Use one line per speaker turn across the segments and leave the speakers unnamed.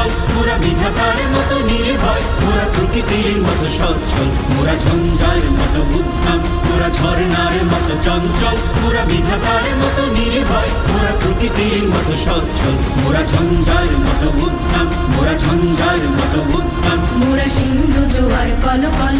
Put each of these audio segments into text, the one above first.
সচল মোরা বিধাতার মতো নির্ভয়, মোরা প্রকৃতির মতো সচল মোরা ঝঞ্ঝার মতো উত্তম মোরা ঝর্ণার মতো চঞ্চল, মোরা বিধাতার মতো নির্ভয়, মোরা প্রকৃতির মতো সচল মোরা ঝঞ্ঝার মতো উত্তম মোরা ঝঞ্ঝার মতো উত্তম
মোরা সিন্ধু জোয়ার কল কল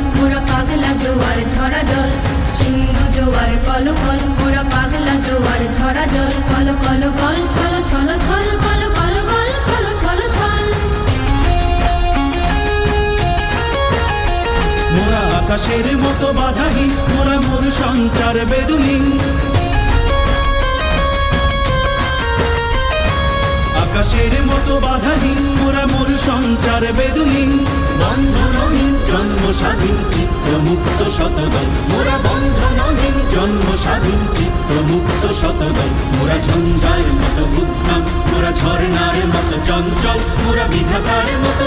মোরা আকাশের মতো বাধাহীন, মোরা মোর সঞ্চার বেদুহীন। আকাশের মতো বাধাহীন, মোরা মোর সঞ্চার বেদুহীন।
বন্ধনহীন জন্ম স্বাধীন চিত্ত মুক্ত শতদল মোরা বন্ধনহীন জন্ম স্বাধীন চিত্ত মুক্ত শতদল মোরা ঝঞ্ঝার মতো উদ্যম মোরা ঝর্ণার মতো চঞ্চল। মোরা বিধাতার মতো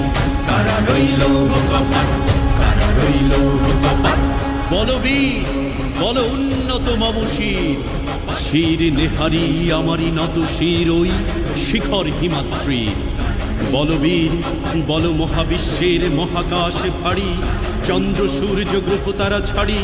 বলবীর, বল উন্নত মম শির নেহারি আমারই নত শির ওই শিখর হিমাত্রীর বলবীর, বল মহাবিশ্বের মহাকাশ ভারী, চন্দ্র সূর্য গ্রহ তারা ছাড়ি।